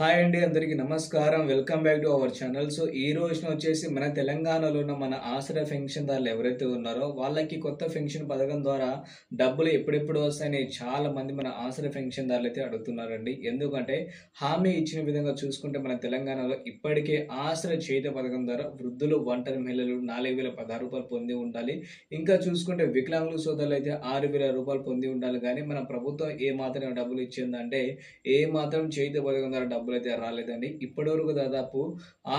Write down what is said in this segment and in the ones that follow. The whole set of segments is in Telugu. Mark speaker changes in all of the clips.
Speaker 1: హాయ్ అండి అందరికీ నమస్కారం. Welcome back to our channel so ఈ రోజున వచ్చేసి మన తెలంగాణలో ఉన్న మన ఆశ్రయ పెన్షన్దారులు ఎవరైతే ఉన్నారో వాళ్ళకి కొత్త పెన్షన్ పథకం ద్వారా డబ్బులు ఎప్పుడెప్పుడు వస్తాయని చాలా మంది మన ఆశ్రయ పెన్షన్దారులు అయితే అడుగుతున్నారండి. ఎందుకంటే హామీ ఇచ్చిన విధంగా చూసుకుంటే మన తెలంగాణలో ఇప్పటికే ఆసరా చేత పథకం ద్వారా వృద్ధులు ఒంటరి మహిళలు నాలుగు వేల పదహారు రూపాయలు పొంది ఉండాలి. ఇంకా చూసుకుంటే వికలాంగుల సోదరులు అయితే ఆరు వేల రూపాయలు పొంది ఉండాలి. కానీ మన ప్రభుత్వం ఏ మాత్రం డబ్బులు ఇచ్చిందంటే ఏ మాత్రం చేత పథకం ద్వారా డబ్బులు అయితే రాలేదండి. ఇప్పటివరకు దాదాపు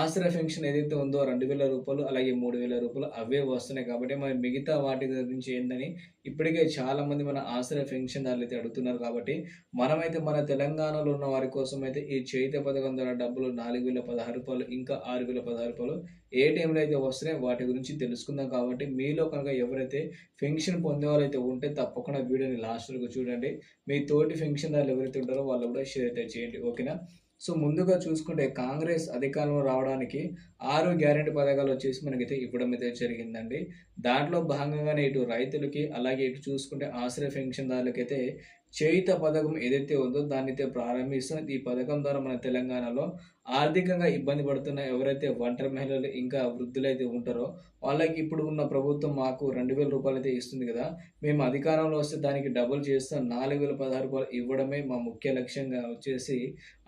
Speaker 1: ఆశ్రయ పెన్షన్ ఏదైతే ఉందో రెండు వేల రూపాయలు అలాగే మూడు వేల రూపాయలు అవే వస్తున్నాయి. కాబట్టి మరి మిగతా వాటి గురించి ఏంటని ఇప్పటికే చాలా మంది మన ఆశ్రయ పెన్షన్దారులు అయితే అడుగుతున్నారు. కాబట్టి మనమైతే మన తెలంగాణలో ఉన్న వారి కోసం అయితే ఈ చేతి పథకం ద్వారా డబ్బులు నాలుగు వేల పదహారు రూపాయలు ఇంకా ఆరు వేల పదహారు రూపాయలు ఏ టైంలో అయితే వస్తున్నాయి వాటి గురించి తెలుసుకుందాం కాబట్టి మీలో కనుక ఎవరైతే పెన్షన్ పొందే అయితే ఉంటే తప్పకుండా వీడియోని లాస్ట్ వరకు చూడండి. మీ తోటి పెన్షన్దారులు ఎవరైతే ఉంటారో వాళ్ళు కూడా షేర్ అయితే చేయండి. ఓకేనా సో ముందుగా చూసుకుంటే కాంగ్రెస్ అధికారంలో రావడానికి ఆరు గ్యారెంటీ పథకాలు వచ్చేసి మనకైతే ఇవ్వడం అయితే జరిగిందండి. దాంట్లో భాగంగానే ఇటు రైతులకి అలాగే ఇటు చూసుకుంటే ఆశ్రయ పెన్షన్దారులకైతే చేయిత పథకం ఏదైతే ఉందో దాన్ని అయితే ప్రారంభిస్తాం ఈ పథకం ద్వారా మన తెలంగాణలో ఆర్థికంగా ఇబ్బంది పడుతున్న ఎవరైతే ఒంటరి మహిళలు ఇంకా వృద్ధులైతే ఉంటారో వాళ్ళకి ఇప్పుడు ఉన్న ప్రభుత్వం మాకు రెండు వేల రూపాయలు అయితే ఇస్తుంది కదా. మేము అధికారంలో వస్తే దానికి డబుల్ చేస్తాం నాలుగు వేల పదహారు రూపాయలు ఇవ్వడమే మా ముఖ్య లక్ష్యంగా వచ్చేసి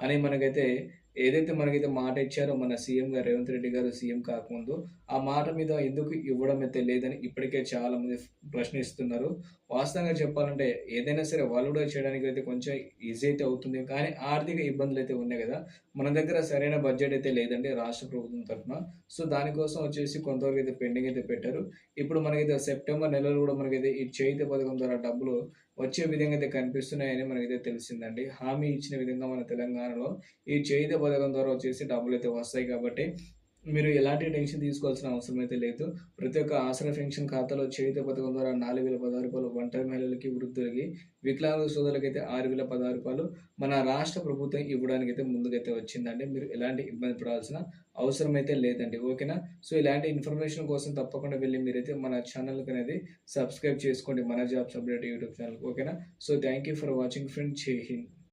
Speaker 1: అని మనకైతే ఏదైతే మనకైతే మాట ఇచ్చారో మన సీఎం గారు రేవంత్ రెడ్డి గారు సీఎం కాకముందు ఆ మాట మీద ఎందుకు ఇవ్వడం అయితే లేదని ఇప్పటికే చాలా మంది ప్రశ్నిస్తున్నారు. వాస్తవంగా చెప్పాలంటే ఏదైనా సరే వాళ్ళు చేయడానికి అయితే కొంచెం ఈజీ అయితే అవుతుంది. కానీ ఆర్థిక ఇబ్బందులు అయితే ఉన్నాయి కదా. మన దగ్గర సరైన బడ్జెట్ అయితే లేదండి రాష్ట్ర ప్రభుత్వం తరఫున. సో దానికోసం వచ్చేసి కొంతవరకు అయితే పెండింగ్ అయితే పెట్టారు. ఇప్పుడు మనకైతే సెప్టెంబర్ నెలలో కూడా మనకైతే ఈ చేయిత పథకం ద్వారా డబ్బులు వచ్చే విధంగా అయితే కనిపిస్తున్నాయని మనకైతే తెలిసిందండి. హామీ ఇచ్చిన విధంగా మన తెలంగాణలో ఈ చేయిత పథకం ద్వారా వచ్చేసి డబ్బులు అయితే వస్తాయి కాబట్టి మీరు ఎలాంటి టెన్షన్ తీసుకోవాల్సిన అవసరం అయితే లేదు. ప్రతి ఒక్క ఆసరా పెన్షన్ ఖాతాలో చేతి పథకం ద్వారా నాలుగు వేల పదహారు రూపాయలు ఒంటరి మహిళలకి వృద్ధులకి వికలాంగ సోదరులకి అయితే ఆరు వేల పదహారు రూపాయలు మన రాష్ట్ర ప్రభుత్వం ఇవ్వడానికి అయితే ముందుకైతే వచ్చిందండి. మీరు ఎలాంటి ఇబ్బంది పడాల్సిన అవసరం అయితే లేదండి. ఓకేనా? సో ఇలాంటి ఇన్ఫర్మేషన్ కోసం తప్పకుండా వెళ్ళి మీరైతే మన ఛానల్కి అనేది సబ్స్క్రైబ్ చేసుకోండి. మన జాబ్స్ అప్డేట్ యూట్యూబ్ ఛానల్ ఓకేనా? So thank you for watching friend Jai Hind.